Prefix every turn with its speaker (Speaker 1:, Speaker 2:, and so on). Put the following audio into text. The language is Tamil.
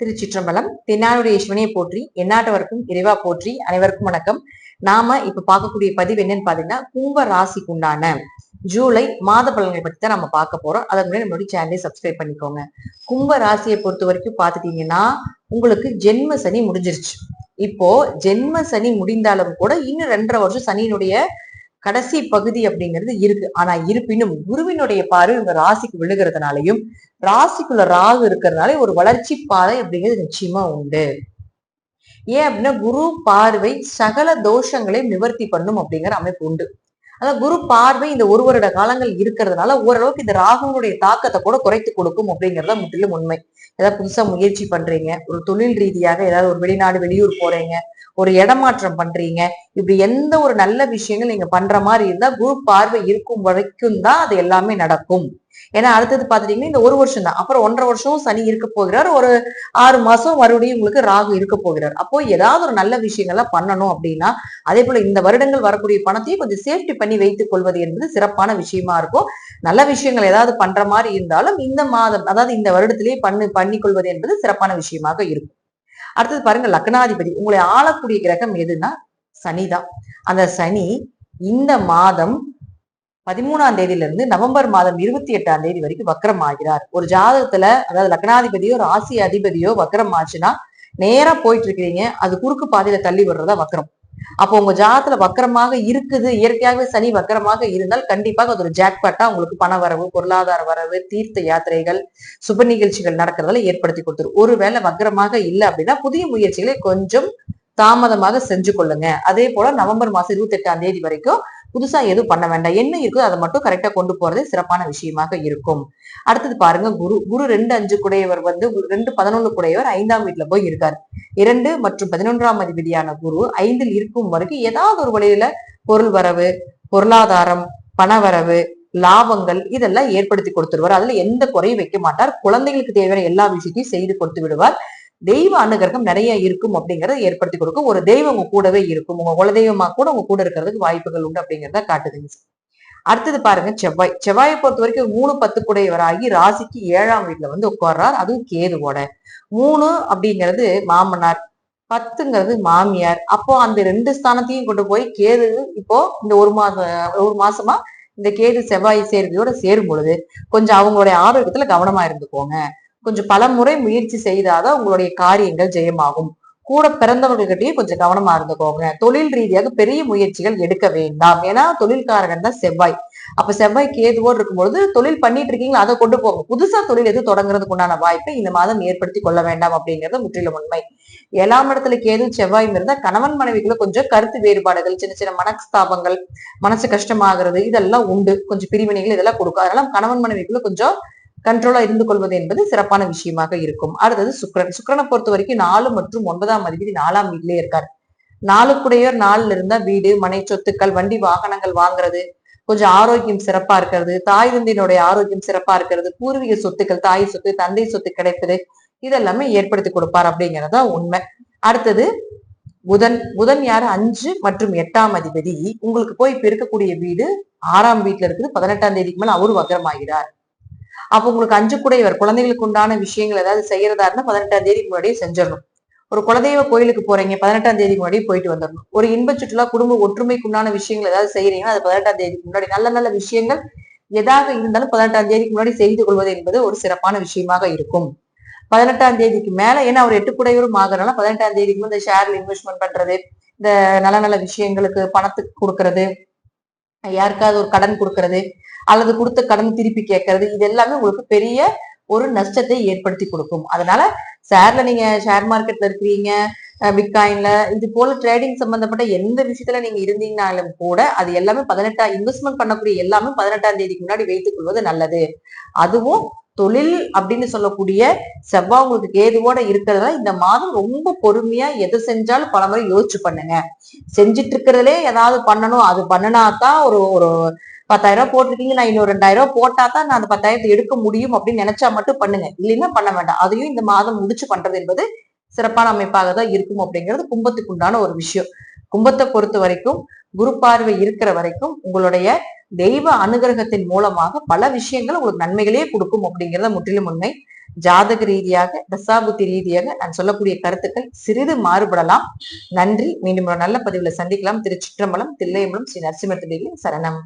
Speaker 1: திருச்சிற்றம்பலம் தென்னாடுடைய ஈஸ்வனியை போற்றி எந்நாட்டவருக்கும் இறைவா போற்றி அனைவருக்கும் வணக்கம். நாம இப்ப பார்க்கக்கூடிய பதிவு என்னன்னு பாத்தீங்கன்னா கும்ப ராசிக்கு உண்டான ஜூலை மாத பலன்களை பத்தி தான் நம்ம பார்க்க போறோம். அதன் முன்னாடி நம்மளுடைய சேனலை சப்ஸ்கிரைப் பண்ணிக்கோங்க. கும்ப ராசியை பொறுத்த வரைக்கும் பாத்துட்டீங்கன்னா உங்களுக்கு ஜென்ம சனி முடிஞ்சிருச்சு. இப்போ ஜென்ம சனி முடிந்தாலும் கூட இன்னும் ரெண்டரை வருஷம் சனியினுடைய கடைசி பகுதி அப்படிங்கிறது இருக்கு. ஆனா இருப்பினும் குருவினுடைய பார்வை உங்க ராசிக்கு விழுகிறதுனாலையும் ராசிக்குள்ள ராகு இருக்கிறதுனால ஒரு வளர்ச்சி பாதை அப்படிங்கிறது நிச்சயமா உண்டு. ஏன் அப்படின்னா குரு பார்வை சகல தோஷங்களை நிவர்த்தி பண்ணும் அப்படிங்கிற அமைப்பு உண்டு. ஆனா குரு பார்வை இந்த ஒரு வருட காலங்கள் இருக்கிறதுனால ஓரளவுக்கு இந்த ராகுனுடைய தாக்கத்தை கூட குறைத்து கொடுக்கும் அப்படிங்கறத முற்றிலும் உண்மை. ஏதாவது புதுசா முயற்சி பண்றீங்க ஒரு தொழில் ரீதியாக ஏதாவது ஒரு வெளிநாடு வெளியூர் போறீங்க ஒரு இடமாற்றம் பண்றீங்க. இப்படி எந்த ஒரு நல்ல விஷயங்கள் நீங்க பண்ற மாதிரி இருந்தா குரு பார்வை இருக்கும் வரைக்கும் தான் அது எல்லாமே நடக்கும். ஏன்னா அடுத்தது பாத்துட்டீங்கன்னா இந்த ஒரு வருஷம் தான் அப்புறம் ஒன்றரை வருஷம் சனி இருக்க போகிறார். ஒரு ஆறு மாசம் மறுபடியும் உங்களுக்கு ராகு இருக்க போகிறார். அப்போ ஏதாவது ஒரு நல்ல விஷயங்கள்லாம் பண்ணணும் அப்படின்னா அதே போல இந்த வருடங்கள் வரக்கூடிய பணத்தையும் கொஞ்சம் சேஃப்டி பண்ணி வைத்துக் கொள்வது என்பது சிறப்பான விஷயமா இருக்கும். நல்ல விஷயங்கள் ஏதாவது பண்ற மாதிரி இருந்தாலும் இந்த மாதம் அதாவது இந்த வருடத்திலேயே பண்ணு பண்ணி கொள்வது என்பது சிறப்பான விஷயமாக இருக்கும். அடுத்தது பாருங்க லக்னாதிபதி. உங்களை ஆளக்கூடிய கிரகம் எதுன்னா சனிதான். அந்த சனி இந்த மாதம் பதிமூணாம் தேதியில இருந்து நவம்பர் மாதம் இருபத்தி எட்டாம் தேதி வரைக்கும் வக்கரம் ஆகிறார் ஒரு ஜாதகத்துல அதாவது லக்னாதிபதியோ ராசி அதிபதியோ வக்கரம் ஆச்சுன்னா நேரா போயிட்டு இருக்கிறீங்க. அது குறுக்கு பாதையில தள்ளி விடுறதா வக்கரம். அப்போ உங்க ஜாதத்துல வக்கரமாக இருக்குது. இயற்கையாகவே சனி வக்கரமாக இருந்தால் கண்டிப்பாக அது ஒரு ஜாக்பாட்டா உங்களுக்கு பண வரவு பொருளாதார வரவு தீர்த்த யாத்திரைகள் சுப நிகழ்ச்சிகள் நடக்கிறதால ஏற்படுத்தி கொடுத்துரும். ஒருவேளை வக்கரமாக இல்லை அப்படின்னா புதிய முயற்சிகளை கொஞ்சம் தாமதமாக செஞ்சு கொள்ளுங்க. அதே போல நவம்பர் மாசம் இருபத்தி எட்டாம் தேதி வரைக்கும் புதுசா எதுவும் பண்ண வேண்டாம். என்ன இருக்கோ அதை மட்டும் கரெக்டா கொண்டு போறது சிறப்பான விஷயமாக இருக்கும். அடுத்தது பாருங்க குரு. குரு ரெண்டு அஞ்சு குடையவர் வந்து ரெண்டு பதினொன்று குடையவர் ஐந்தாம் வீட்டுல போய் இருக்கார். இரண்டு மற்றும் பதினொன்றாம் அதிபதியான குரு ஐந்தில் இருக்கும் வரைக்கும் ஏதாவது ஒரு வழியில பொருள் வரவு பொருளாதாரம் பணவரவு லாபங்கள் இதெல்லாம் ஏற்படுத்தி கொடுத்துருவார். அதுல எந்த குறையும் வைக்க மாட்டார். குழந்தைகளுக்கு தேவையான எல்லா விஷயத்தையும் செய்து கொடுத்து விடுவார். தெய்வ அனுகிரகம் நிறைய இருக்கும் அப்படிங்கறத ஏற்படுத்தி கொடுக்கும். ஒரு தெய்வம் உங்க கூடவே இருக்கும். உங்க குலதெய்வமா கூட உங்க கூட இருக்கிறதுக்கு வாய்ப்புகள் உண்டு அப்படிங்கறத காட்டுதுங்க அடுத்தது பாருங்க செவ்வாய். செவ்வாயை பொறுத்த வரைக்கும் மூணு பத்து குடையவராகி ராசிக்கு ஏழாம் வீட்டுல வந்து உட்கார்றார். அதுவும் கேதுவோட. மூணு அப்படிங்கிறது மாமனார். பத்துங்கிறது மாமியார். அப்போ அந்த ரெண்டு ஸ்தானத்தையும் கொண்டு போய் கேது இப்போ இந்த ஒரு மாசம் ஒரு மாசமா இந்த கேது செவ்வாய் சேர்க்கையோட சேரும் பொழுது கொஞ்சம் அவங்களுடைய ஆரோக்கியத்துல கவனமா இருந்துக்கோங்க. கொஞ்சம் பல முறை முயற்சி செய்தாதான் உங்களுடைய காரியங்கள் ஜெயமாகும். கூட பிறந்தவர்கள்கிட்டயும் கொஞ்சம் கவனமா இருந்துக்கோங்க. தொழில் ரீதியாக பெரிய முயற்சிகள் எடுக்க வேண்டாம். ஏன்னா தொழில்காரகன் தான் செவ்வாய். அப்ப செவ்வாய் கேதுவோடு இருக்கும்பொழுது தொழில் பண்ணிட்டு இருக்கீங்களா அதை கொண்டு போங்க. புதுசா தொழில் எது தொடங்குறதுக்கு உண்டான வாய்ப்பை இந்த மாதம் ஏற்படுத்தி கொள்ள வேண்டாம் அப்படிங்கிறது முற்றிலும் உண்மை. ஏழாம் இடத்துல கேது செவ்வாயும் இருந்தா கணவன் மனைவிக்குள்ள கொஞ்சம் கருத்து வேறுபாடுகள் சின்ன சின்ன மனஸ்தாபங்கள் மனசு கஷ்டமாகிறது இதெல்லாம் உண்டு. கொஞ்சம் பிரிவினைகள் இதெல்லாம் கொடுக்கும். அதனால கணவன் மனைவிக்குள்ள கொஞ்சம் கண்ட்ரோலா இருந்து கொள்வது என்பது சிறப்பான விஷயமாக இருக்கும். அடுத்தது சுக்கரன். சுக்கரனை பொறுத்த வரைக்கும் நாலு மற்றும் ஒன்பதாம் அதிபதி நாலாம் வீட்டிலே இருக்கார். நாளுக்குடையோர் நாளில் இருந்தா வீடு மனை சொத்துக்கள் வண்டி வாகனங்கள் வாங்குறது கொஞ்சம் ஆரோக்கியம் சிறப்பா இருக்கிறது தாய் தந்தையினுடைய ஆரோக்கியம் சிறப்பா இருக்கிறது பூர்வீக சொத்துக்கள் தாய் சொத்து தந்தை சொத்து கிடைப்பது இதெல்லாமே ஏற்படுத்தி கொடுப்பார் அப்படிங்கறதா உண்மை. அடுத்தது புதன். புதன் யாரு? அஞ்சு மற்றும் எட்டாம் அதிபதி. உங்களுக்கு போய் இப்ப இருக்கக்கூடிய வீடு ஆறாம் வீட்டுல இருக்குது. பதினெட்டாம் தேதிக்கு மேல அவரு வக்கரமாகிறார் அப்ப உங்களுக்கு அஞ்சு குடையவர் குழந்தைகளுக்கு உண்டான விஷயங்கள் ஏதாவது செய்யறதா இருந்தா பதினெட்டாம் தேதிக்கு முன்னாடியே செஞ்சிடணும். ஒரு குலதெய்வ கோயிலுக்கு போறீங்க பதினெட்டாம் தேதிக்கு முன்னாடி போயிட்டு வந்துடணும். ஒரு இன்ப சுற்றுலா குடும்ப ஒற்றுமைக்கு உண்டான விஷயங்கள் ஏதாவது செய்யறீங்கன்னா அது பதினெட்டாம் தேதிக்கு முன்னாடி நல்ல நல்ல விஷயங்கள் எதாக இருந்தாலும் பதினெட்டாம் தேதிக்கு முன்னாடி செய்து கொள்வது என்பது ஒரு சிறப்பான விஷயமாக இருக்கும். பதினெட்டாம் தேதிக்கு மேல ஏன்னா அவர் எட்டு குடையவரும் ஆகிறனால பதினெட்டாம் தேதிக்கு இந்த ஷேர்ல இன்வெஸ்ட்மெண்ட் பண்றது இந்த நல்ல நல்ல விஷயங்களுக்கு பணத்துக்கு கொடுக்கறது யாருக்காவது ஒரு கடன் கொடுக்கறது அல்லது கொடுத்த கடன் திருப்பி கேட்கறது இது எல்லாமே உங்களுக்கு பெரிய ஒரு நஷ்டத்தை ஏற்படுத்தி கொடுக்கும். அதனால ஷேர்ல நீங்க ஷேர் மார்க்கெட்ல இருக்கிறீங்க பிட்காயின்ல இது போல ட்ரேடிங் சம்பந்தப்பட்ட எந்த விஷயத்துல நீங்க இருந்தீங்கனாலும் கூட அது எல்லாமே பதினெட்டா இன்வெஸ்ட்மெண்ட் பண்ணக்கூடிய எல்லாமே பதினெட்டாம் தேதிக்கு முன்னாடி வைத்துக் கொள்வது நல்லது. அதுவும் தொழில் அப்படின்னு சொல்லக்கூடிய செவ்வாய் உங்களுக்கு கேதுவோட இருக்கிறதுல இந்த மாதம் ரொம்ப பொறுமையா எதை செஞ்சாலும் பல முறை யோசிச்சு பண்ணுங்க. செஞ்சுட்டு இருக்கிறதுலே ஏதாவது பண்ணணும் அது பண்ணினாதான் ஒரு ஒரு பத்தாயிரம் ரூபாய் போட்டிருக்கீங்க நான் இன்னொரு ரெண்டாயிரம் ரூபாய் போட்டா தான் நான் அந்த பத்தாயிரத்தை எடுக்க முடியும் அப்படின்னு நினைச்சா மட்டும் பண்ணுங்க. இல்லைன்னா பண்ண வேண்டாம். அதையும் இந்த மாதம் முடிச்சு பண்றது என்பது சிறப்பான அமைப்பாக தான் இருக்கும் அப்படிங்கிறது கும்பத்துக்கு உண்டான ஒரு விஷயம். கும்பத்தை பொறுத்த வரைக்கும் குரு பார்வை இருக்கிற வரைக்கும் உங்களுடைய தெய்வ அனுகிரகத்தின் மூலமாக பல விஷயங்கள் உங்களுக்கு நன்மைகளே கொடுக்கும் அப்படிங்கிறத முற்றிலும் உண்மை. ஜாதக ரீதியாக தசாபுத்தி ரீதியாக நான் சொல்லக்கூடிய கருத்துக்கள் சிறிது மாறுபடலாம். நன்றி. மீண்டும் ஒரு நல்ல பதிவுல சந்திக்கலாம். திரு சிற்றம்பலம் தில்லையம்பலம் ஸ்ரீ நரசிம்மத்திலேயே சரணம்.